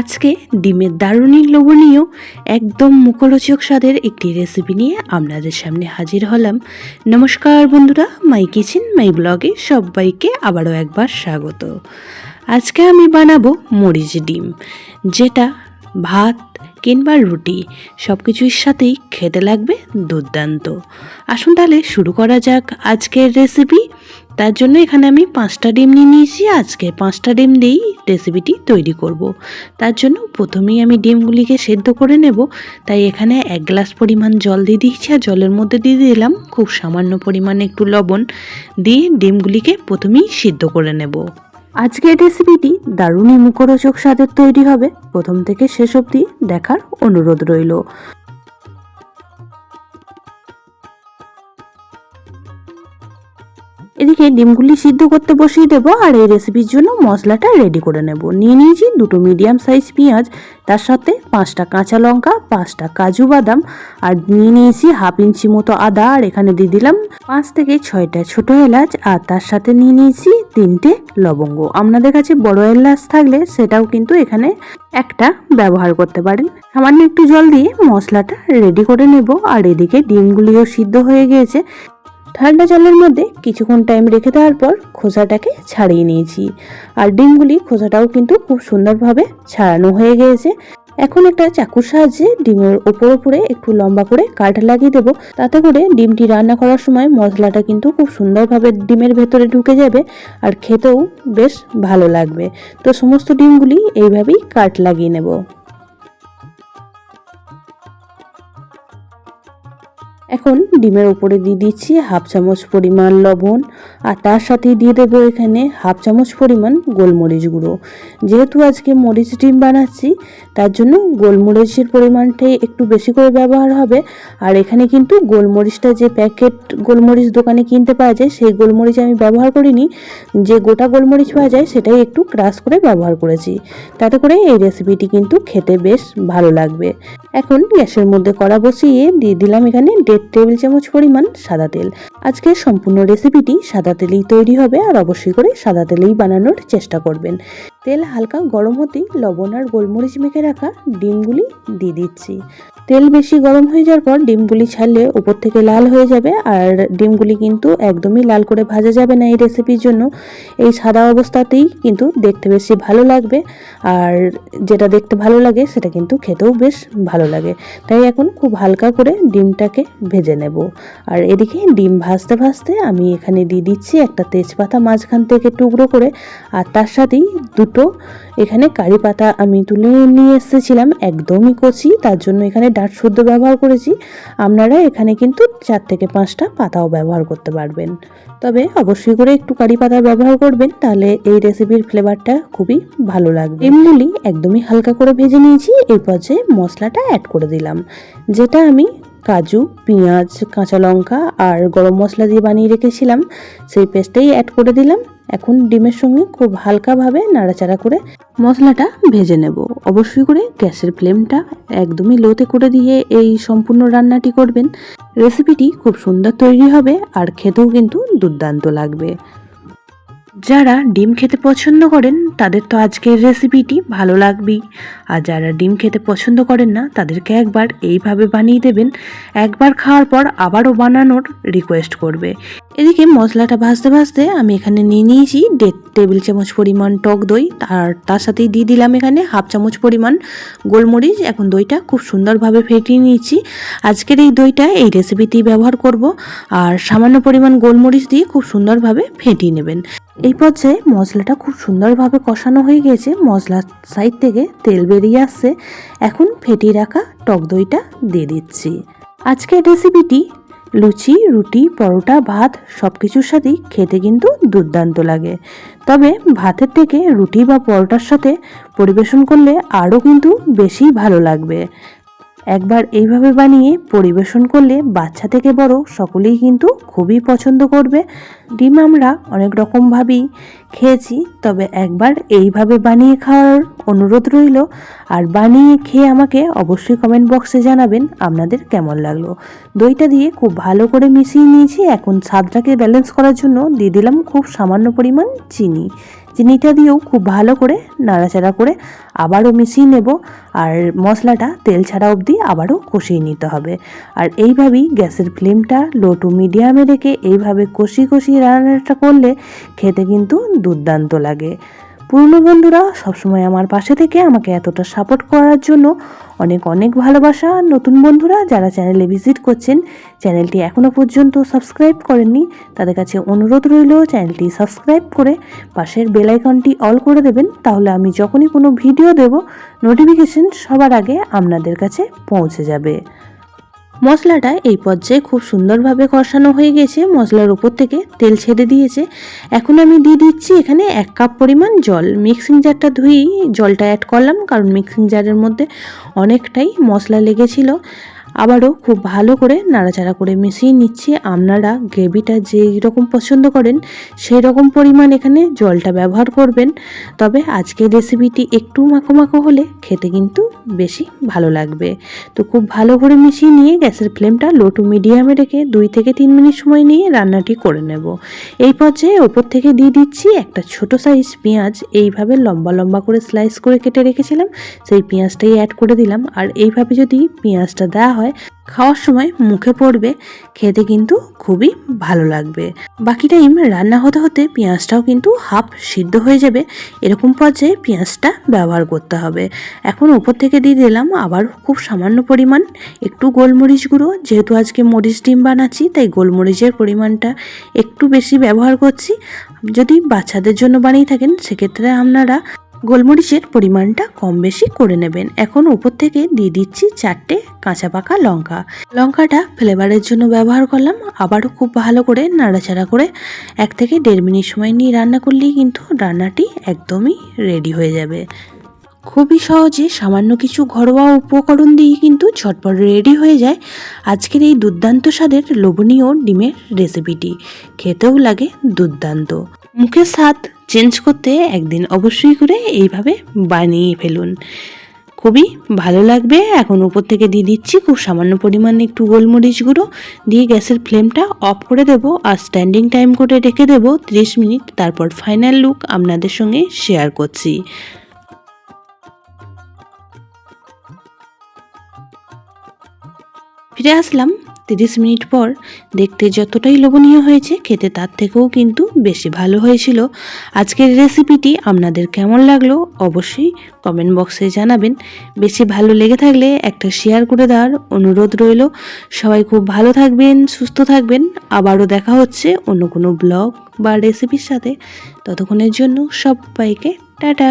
আজকে ডিমের দারুণী লোভনীয় একদম মুখরোচক স্বাদের একটি রেসিপি নিয়ে আপনাদের সামনে হাজির হলাম। নমস্কার বন্ধুরা মাই কিচেন মাই ব্লগে সবাইকে আবারও একবার স্বাগত। আজকে আমি বানাবো মরিচ ডিম, যেটা ভাত কিংবা রুটি সব কিছুর সাথেই খেতে লাগবে দুর্দান্ত। আসুন তাহলে শুরু করা যাক আজকের রেসিপি তার জন্য এখানে আমি পাঁচটা ডিম নিয়ে নিয়েছি। আজকে পাঁচটা ডিম দিয়েই রেসিপিটি তৈরি করব। তার জন্য প্রথমেই আমি ডিমগুলিকে সেদ্ধ করে নেব। তাই এখানে এক গ্লাস পরিমাণ জল দিয়ে দিয়েছি আর জলের মধ্যে দিয়ে দিলাম খুব সামান্য পরিমাণে একটু লবণ। দিয়ে ডিমগুলিকে প্রথমেই সিদ্ধ করে নেব। আজকের রেসিপিটি দারুণই মুখরোচক স্বাদের তৈরি হবে। প্রথম থেকে শেষ অবধি দেখার অনুরোধ রইল। এদিকে ডিমগুলি সিদ্ধ করতে বসিয়ে দেবো আর এই রেসিপির জন্য মশলাটা রেডি করে নেব। নিয়ে নিয়েছি দুটো মিডিয়াম সাইজ পেঁয়াজ, তার সাথে পাঁচটা কাঁচা লঙ্কা, পাঁচটা কাজু বাদাম আর নিয়ে নিয়েছি হাফ ইঞ্চি মতো আদা আর এখানে দিয়ে দিলাম পাঁচ থেকে ছয়টা ছোট এলাচ আর তার সাথে নিয়ে নিয়েছি তিনটে লবঙ্গ। আপনাদের কাছে বড় এলাচ থাকলে সেটাও কিন্তু এখানে একটা ব্যবহার করতে পারেন। সামান্য একটু জল দিয়ে মশলাটা রেডি করে নেব আর এদিকে ডিমগুলিও সিদ্ধ হয়ে গিয়েছে। ঠান্ডা জলের মধ্যে কিছুক্ষণ টাইম রেখে দেওয়ার পর খোসাটাকে ছাড়িয়ে নিয়েছি। আর ডিমগুলি খোসাটাও কিন্তু খুব সুন্দরভাবে ছাড়ানো হয়ে গিয়েছে। এখন একটা চাকুর সাহায্যে ডিমের ওপর ওপরে একটু লম্বা করে কাঠ লাগিয়ে দেবো। তাতে করে ডিমটি রান্না করার সময় মশলাটা কিন্তু খুব সুন্দরভাবে ডিমের ভেতরে ঢুকে যাবে আর খেতেও বেশ ভালো লাগবে। তো সমস্ত ডিমগুলি এইভাবেই কাঠ লাগিয়ে নেব। এখন ডিমের উপরে দিয়ে দিচ্ছি হাফ চামচ পরিমাণ লবণ আর তার সাথে দিয়ে দেবো এখানে হাফ চামচ পরিমাণ গোলমরিচ গুঁড়ো। যেহেতু আজকে মরিচ ডিম বানাচ্ছি, তার জন্য গোলমরিচের পরিমাণটাই একটু বেশি করে ব্যবহার হবে। আর এখানে কিন্তু গোলমরিচটা যে প্যাকেট গোলমরিচ দোকানে কিনতে পাওয়া যায়, সেই গোলমরিচ আমি ব্যবহার করিনি। যে গোটা গোলমরিচ পাওয়া যায়, সেটাই একটু ক্রাশ করে ব্যবহার করেছি। তাতে করে এই রেসিপিটি কিন্তু খেতে বেশ ভালো লাগবে। এখন গ্যাসের মধ্যে কড়া বসিয়ে দিয়ে দিলাম এখানে দেড় টেবিল চামচ পরিমাণ সাদা তেল। আজকের সম্পূর্ণ রেসিপিটি সাদা তেলেই তৈরি হবে আর অবশ্যই করে সাদা তেলেই বানানোর চেষ্টা করবেন। তেল হালকা গরম হতেই লবণ আর গোলমরিচ মেখে রাখা ডিমগুলি দিয়ে দিচ্ছি। তেল বেশি গরম হয়ে যাওয়ার পর ডিমগুলি ছাড়লে উপর থেকে লাল হয়ে যাবে আর ডিমগুলি কিন্তু একদমই লাল করে ভাজা যাবে না এই রেসিপির জন্য। এই সাদা অবস্থাতেই কিন্তু দেখতে বেশি ভালো লাগবে আর যেটা দেখতে ভালো লাগে সেটা কিন্তু খেতেও বেশ ভালো লাগে। তাই এখন খুব হালকা করে ডিমটাকে ভেজে নেব। আর এদিকে ডিম ভাজতে ভাজতে আমি এখানে দিয়ে দিচ্ছি একটা তেজপাতা মাঝখান থেকে টুকরো করে আর তার সাথেই দুটো এখানে কারি পাতা আমি তুলে নিয়ে এসেছিলাম, একদমই কচি, তার জন্য এখানে ডাট শুদ্ধ ব্যবহার করেছি। আপনারা এখানে কিন্তু চার থেকে পাঁচটা পাতাও ব্যবহার করতে পারবেন। তবে অবশ্যই করে একটু কারি পাতা ব্যবহার করবেন, তাহলে এই রেসিপির ফ্লেভারটা খুবই ভালো লাগবে। এমনি একদমই হালকা করে ভেজে নিয়েছি, এই পর্যায়ে মশলাটা অ্যাড করে দিলাম, যেটা আমি কাজু, পেঁয়াজ, কাঁচা লঙ্কা আর গরম মশলা দিয়ে বানিয়ে রেখেছিলাম, সেই পেস্টটাই অ্যাড করে দিলাম। এখন ডিমের সঙ্গে খুব হালকাভাবে নাড়াচাড়া করে মশলাটা ভেজে নেব। অবশ্যই করে গ্যাসের ফ্লেমটা একদমই লোতে করে দিয়ে এই সম্পূর্ণ রান্নাটি করবেন। রেসিপিটি খুব সুন্দর তৈরি হবে আর খেতেও কিন্তু দুর্দান্ত লাগবে। যারা ডিম খেতে পছন্দ করেন, তাদের তো আজকের রেসিপিটি ভালো লাগবেই। আর যারা ডিম খেতে পছন্দ করেন না, তাদেরকে একবার এইভাবে বানিয়ে দেবেন। একবার খাওয়ার পর আবারও বানানোর রিকোয়েস্ট করবে। এদিকে মশলাটা ভাজতে ভাজতে আমি এখানে নিয়ে নিয়েছি দেড় টেবিল চামচ পরিমাণ টক দই, আর তার সাথেই দিয়ে দিলাম এখানে হাফ চামচ পরিমাণ গোলমরিচ। এখন দইটা খুব সুন্দরভাবে ফেটিয়ে নিয়েছি। আজকের এই দইটা এই রেসিপিতেই ব্যবহার করব। আর সামান্য পরিমাণ গোলমরিচ দিয়ে খুব সুন্দরভাবে ফেটিয়ে নেবেন। এই পর্যায়ে মশলাটা খুব সুন্দরভাবে কষানো হয়ে গেছে মশলার সাইড থেকে তেল বেরিয়ে আসছে। এখন ফেটিয়ে রাখা টক দইটা দিয়ে দিচ্ছি। আজকের রেসিপিটি লুচি, রুটি, পরোটা, ভাত সব কিছুর সাথেই খেতে কিন্তু দুর্দান্ত লাগে। তবে ভাতের থেকে রুটি বা পরোটার সাথে পরিবেশন করলে আরও কিন্তু বেশি ভালো লাগবে। একবার এইভাবে বানিয়ে পরিবেশন করলে বাচ্চা থেকে বড় সকলেই কিন্তু খুবই পছন্দ করবে। ডিম আমরা অনেক রকমভাবেই খেয়েছি, তবে একবার এইভাবে বানিয়ে খাওয়ার অনুরোধ রইল। আর বানিয়ে খেয়ে আমাকে অবশ্যই কমেন্ট বক্সে জানাবেন, আপনাদের কেমন লাগল। দইটা দিয়ে খুব ভালো করে মিশিয়ে নিয়েছি, এখন স্বাদটাকে ব্যালেন্স করার জন্য দিয়ে দিলাম খুব সামান্য পরিমাণ চিনি। চিনিটা দিয়েও খুব ভালো করে নাড়াচাড়া করে আবারও মিশিয়ে নেব আর মশলাটা তেল ছাড়া অবধি আবারও কষিয়ে নিতে হবে। আর এইভাবেই গ্যাসের ফ্লেমটা লো টু মিডিয়ামে রেখে এইভাবে কষিয়ে কষিয়ে রান্নাটা করলে খেতে কিন্তু দুর্দান্ত লাগে। পুরনো বন্ধুরা, সবসময় আমার পাশে থেকে আমাকে এতটা সাপোর্ট করার জন্য অনেক অনেক ভালোবাসা। নতুন বন্ধুরা, যারা চ্যানেলে ভিজিট করছেন চ্যানেলটি এখনও পর্যন্ত সাবস্ক্রাইব করেননি, তাদের কাছে অনুরোধ রইল চ্যানেলটি সাবস্ক্রাইব করে পাশের বেলাইকনটি অল করে দেবেন। তাহলে আমি যখনই কোনো ভিডিও দেব নোটিফিকেশন সবার আগে আপনাদের কাছে পৌঁছে যাবে। মশলাটা এই পর্যায়ে খুব সুন্দরভাবে কষানো হয়ে গেছে। মশলার উপর থেকে তেল ছেড়ে দিয়েছে। এখন আমি দিয়ে দিচ্ছি এখানে এক কাপ পরিমাণ জল। মিক্সিং জারটা ধুয়েই জলটা অ্যাড করলাম, কারণ মিক্সিং জারের মধ্যে অনেকটাই মশলা লেগেছিল। আবারও খুব ভালো করে নাড়াচাড়া করে মিশিয়ে নিচ্ছি। আপনারা গ্রেভিটা যেই রকম পছন্দ করেন, সেই রকম পরিমাণ এখানে জলটা ব্যবহার করবেন। তবে আজকের রেসিপিটি একটু মাখো মাখো হলে খেতে কিন্তু বেশি ভালো লাগবে। তো খুব ভালো করে মিশিয়ে নিয়ে গ্যাসের ফ্লেমটা লো টু মিডিয়ামে রেখে দুই থেকে তিন মিনিট সময় নিয়ে রান্নাটি করে নেব। এই পর্যায়ে ওপর থেকে দিয়ে দিচ্ছি একটা ছোট সাইজ পেঁয়াজ। এইভাবে লম্বা লম্বা করে স্লাইস করে কেটে রেখেছিলাম, সেই পেঁয়াজটাই অ্যাড করে দিলাম। আর এইভাবে যদি পেঁয়াজটা দেওয়া হয় খাওয়ার সময় মুখে পড়বে, খেতে কিন্তু খুবই ভালো লাগবে। বাকি টাইম রান্না হতে হতে পেঁয়াজটাও কিন্তু হাফ সিদ্ধ হয়ে যাবে, এরকম পর্যায়ে পেঁয়াজটা ব্যবহার করতে হবে। এখন উপর থেকে দিয়ে দিলাম আবার খুব সামান্য পরিমাণ একটু গোলমরিচ গুঁড়ো, যেহেতু আজকে মরিচ ডিম বানাচ্ছি, তাই গোলমরিচের পরিমাণটা একটু বেশি ব্যবহার করছি। যদি বাচ্চাদের জন্য বানিয়ে থাকেন, সেক্ষেত্রে আপনারা গোলমরিচের পরিমাণটা কম বেশি করে নেবেন। এখন উপর থেকে দিয়ে দিচ্ছি চারটে কাঁচা পাকা লঙ্কা। লঙ্কাটা ফ্লেভারের জন্য ব্যবহার করলাম। আবারও খুব ভালো করে নাড়াচাড়া করে এক থেকে দেড় মিনিট সময় নিয়ে রান্না করলেই কিন্তু রান্নাটি একদমই রেডি হয়ে যাবে। খুবই সহজে সামান্য কিছু ঘরোয়া উপকরণ দিয়ে কিন্তু ঝটপট রেডি হয়ে যায়। আজকের এই দুর্দান্ত স্বাদের লোভনীয় ডিমের রেসিপিটি খেতেও লাগে দুর্দান্ত। মুখের স্বাদ চেঞ্জ করতে একদিন অবশ্যই করে এইভাবে বানিয়ে ফেলুন। খুবই ভালো লাগবে। এখন উপর থেকে দিয়ে দিচ্ছি খুব সামান্য পরিমাণে একটু গোলমরিচ গুঁড়ো। দিয়ে গ্যাসের ফ্লেমটা অফ করে দেবো আর স্ট্যান্ডিং টাইম করে রেখে দেবো 30 মিনিট। তারপর ফাইনাল লুক আপনাদের সঙ্গে শেয়ার করছি। ফিরে আসলাম। তিরিশ মিনিট পর দেখতে যতটাই লোভনীয় হয়েছে, খেতে তার থেকেও কিন্তু বেশি ভালো হয়েছিল। আজকের রেসিপিটি আপনাদের কেমন লাগল অবশ্যই কমেন্ট বক্সে জানাবেন। বেশি ভালো লেগে থাকলে একটা শেয়ার করে দেওয়ার অনুরোধ রইল। সবাই খুব ভালো থাকবেন, সুস্থ থাকবেন। আবারও দেখা হচ্ছে অন্য কোনো ব্লগ বা রেসিপির সাথে। ততক্ষণের জন্য সবাইকে টাটা।